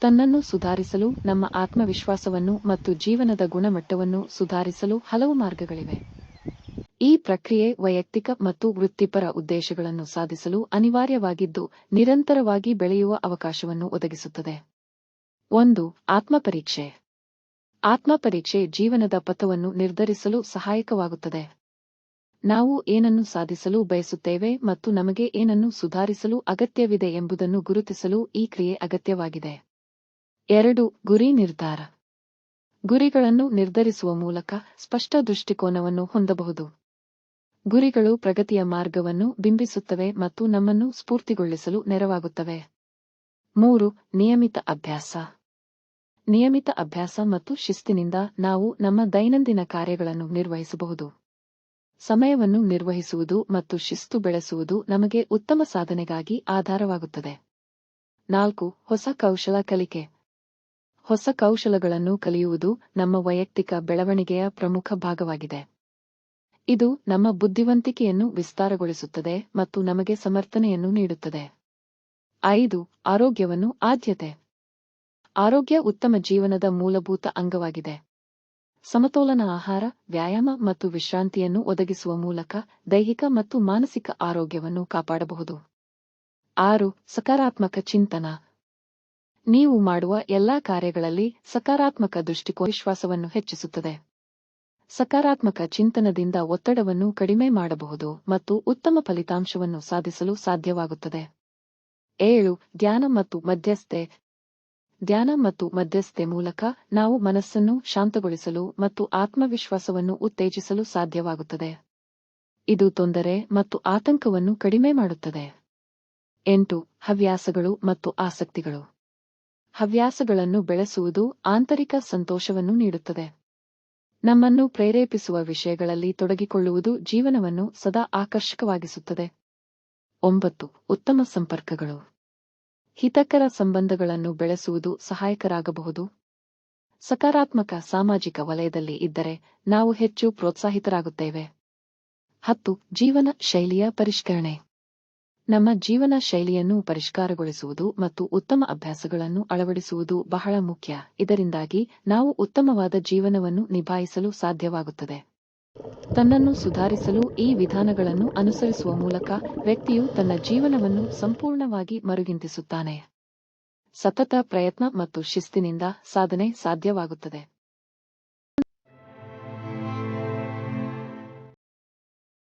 ತನ್ನನ್ನು ಸುಧಾರಿಸಲು, ನಮ್ಮ ಆತ್ಮವಿಶ್ವಾಸವನ್ನು ಮತ್ತು ಜೀವನದ ಗುಣಮಟ್ಟವನ್ನು ಸುಧಾರಿಸಲು ಹಲವು ಮಾರ್ಗಗಳಿವೆ. ಈ ಪ್ರಕ್ರಿಯೆ ವೈಯಕ್ತಿಕ ಮತ್ತು ವೃತ್ತಿಪರ ಉದ್ದೇಶಗಳನ್ನು ಸಾಧಿಸಲು ಅನಿವಾರ್ಯವಾಗಿದ್ದು, ನಿರಂತರವಾಗಿ ಬೆಳೆಯುವ ಅವಕಾಶವನ್ನು ಒದಗಿಸುತ್ತದೆ. ಒಂದು, ಆತ್ಮಪರೀಕ್ಷೆ. ಆತ್ಮಪರೀಕ್ಷೆ ಜೀವನದ ಪಥವನ್ನು ನಿರ್ಧರಿಸಲು ಸಹಾಯಕವಾಗುತ್ತದೆ. ನಾವು ಏನನ್ನು ಸಾಧಿಸಲು ಬಯಸುತ್ತೇವೆ ಮತ್ತು ನಮಗೆ ಏನನ್ನು ಸುಧಾರಿಸಲು ಅಗತ್ಯವಿದೆ ಎಂಬುದನ್ನು ಗುರುತಿಸಲು ಈ ಕ್ರಿಯೆ ಅಗತ್ಯವಾಗಿದೆ. ಎರಡು ಗುರಿ ನಿರ್ಧಾರ. ಗುರಿಗಳನ್ನು ನಿರ್ಧರಿಸುವ ಮೂಲಕ ಸ್ಪಷ್ಟ ದೃಷ್ಟಿಕೋನವನ್ನು ಹೊಂದಬಹುದು. ಗುರಿಗಳು ಪ್ರಗತಿಯ ಮಾರ್ಗವನ್ನು ಬಿಂಬಿಸುತ್ತವೆ ಮತ್ತು ನಮ್ಮನ್ನು ಸ್ಫೂರ್ತಿಗೊಳಿಸಲು ನೆರವಾಗುತ್ತವೆ. ಮೂರು, ನಿಯಮಿತ ಅಭ್ಯಾಸ. ನಿಯಮಿತ ಅಭ್ಯಾಸ ಮತ್ತು ಶಿಸ್ತಿನಿಂದ ನಾವು ನಮ್ಮ ದೈನಂದಿನ ಕಾರ್ಯಗಳನ್ನು ನಿರ್ವಹಿಸಬಹುದು. ಸಮಯವನ್ನು ನಿರ್ವಹಿಸುವುದು ಮತ್ತು ಶಿಸ್ತು ಬೆಳೆಸುವುದು ನಮಗೆ ಉತ್ತಮ ಸಾಧನೆಗಾಗಿ ಆಧಾರವಾಗುತ್ತದೆ. ನಾಲ್ಕು, ಹೊಸ ಕೌಶಲ ಕಲಿಕೆ. ಹೊಸ ಕೌಶಲಗಳನ್ನು ಕಲಿಯುವುದು ನಮ್ಮ ವೈಯಕ್ತಿಕ ಬೆಳವಣಿಗೆಯ ಪ್ರಮುಖ ಭಾಗವಾಗಿದೆ. ಇದು ನಮ್ಮ ಬುದ್ಧಿವಂತಿಕೆಯನ್ನು ವಿಸ್ತಾರಗೊಳಿಸುತ್ತದೆ ಮತ್ತು ನಮಗೆ ಸಮರ್ಥನೆಯನ್ನು ನೀಡುತ್ತದೆ. ಐದು, ಆರೋಗ್ಯವನ್ನು ಆದ್ಯತೆ. ಆರೋಗ್ಯ ಉತ್ತಮ ಜೀವನದ ಮೂಲಭೂತ ಅಂಗವಾಗಿದೆ. ಸಮತೋಲನ ಆಹಾರ, ವ್ಯಾಯಾಮ ಮತ್ತು ವಿಶ್ರಾಂತಿಯನ್ನು ಒದಗಿಸುವ ಮೂಲಕ ದೈಹಿಕ ಮತ್ತು ಮಾನಸಿಕ ಆರೋಗ್ಯವನ್ನು ಕಾಪಾಡಬಹುದು. ಆರು, ಸಕಾರಾತ್ಮಕ ಚಿಂತನ. ನೀವು ಮಾಡುವ ಎಲ್ಲಾ ಕಾರ್ಯಗಳಲ್ಲಿ ಸಕಾರಾತ್ಮಕ ದೃಷ್ಟಿಕೋನ ವಿಶ್ವಾಸವನ್ನು ಹೆಚ್ಚಿಸುತ್ತದೆ. ಸಕಾರಾತ್ಮಕ ಚಿಂತನದಿಂದ ಒತ್ತಡವನ್ನು ಕಡಿಮೆ ಮಾಡಬಹುದು ಮತ್ತು ಉತ್ತಮ ಫಲಿತಾಂಶವನ್ನು ಸಾಧಿಸಲು ಸಾಧ್ಯವಾಗುತ್ತದೆ. ಏಳು, ಧ್ಯಾನ ಮತ್ತು ಮಧ್ಯಸ್ಥೆ. ಧ್ಯಾನ ಮತ್ತು ಮಧ್ಯಸ್ಥೆ ಮೂಲಕ ನಾವು ಮನಸ್ಸನ್ನು ಶಾಂತಗೊಳಿಸಲು ಮತ್ತು ಆತ್ಮವಿಶ್ವಾಸವನ್ನು ಉತ್ತೇಜಿಸಲು ಸಾಧ್ಯವಾಗುತ್ತದೆ. ಇದು ತೊಂದರೆ ಮತ್ತು ಆತಂಕವನ್ನು ಕಡಿಮೆ ಮಾಡುತ್ತದೆ. ಎಂಟು, ಹವ್ಯಾಸಗಳು ಮತ್ತು ಆಸಕ್ತಿಗಳು. ಹವ್ಯಾಸಗಳನ್ನು ಬೆಳೆಸುವುದು ಆಂತರಿಕ ಸಂತೋಷವನ್ನು ನೀಡುತ್ತದೆ. ನಮ್ಮನ್ನು ಪ್ರೇರೇಪಿಸುವ ವಿಷಯಗಳಲ್ಲಿ ತೊಡಗಿಕೊಳ್ಳುವುದು ಜೀವನವನ್ನು ಸದಾ ಆಕರ್ಷಕವಾಗಿಸುತ್ತದೆ. ಒಂಬತ್ತು, ಉತ್ತಮ ಸಂಪರ್ಕಗಳು. ಹಿತಕರ ಸಂಬಂಧಗಳನ್ನು ಬೆಳೆಸುವುದು ಸಹಾಯಕರಾಗಬಹುದು. ಸಕಾರಾತ್ಮಕ ಸಾಮಾಜಿಕ ವಲಯದಲ್ಲಿ ಇದ್ದರೆ ನಾವು ಹೆಚ್ಚು ಪ್ರೋತ್ಸಾಹಿತರಾಗುತ್ತೇವೆ. ಹತ್ತು, ಜೀವನ ಶೈಲಿಯ ಪರಿಷ್ಕರಣೆ. ನಮ್ಮ ಜೀವನ ಶೈಲಿಯನ್ನು ಪರಿಷ್ಕಾರಗೊಳಿಸುವುದು ಮತ್ತು ಉತ್ತಮ ಅಭ್ಯಾಸಗಳನ್ನು ಅಳವಡಿಸುವುದು ಬಹಳ ಮುಖ್ಯ. ಇದರಿಂದಾಗಿ ನಾವು ಉತ್ತಮವಾದ ಜೀವನವನ್ನು ನಿಭಾಯಿಸಲು ಸಾಧ್ಯವಾಗುತ್ತದೆ. ತನ್ನನ್ನು ಸುಧಾರಿಸಲು ಈ ವಿಧಾನಗಳನ್ನು ಅನುಸರಿಸುವ ಮೂಲಕ ವ್ಯಕ್ತಿಯು ತನ್ನ ಜೀವನವನ್ನು ಸಂಪೂರ್ಣವಾಗಿ ಮರುಗಿಂತಿಸುತ್ತಾನೆ. ಸತತ ಪ್ರಯತ್ನ ಮತ್ತು ಶಿಸ್ತಿನಿಂದ ಸಾಧನೆ ಸಾಧ್ಯವಾಗುತ್ತದೆ.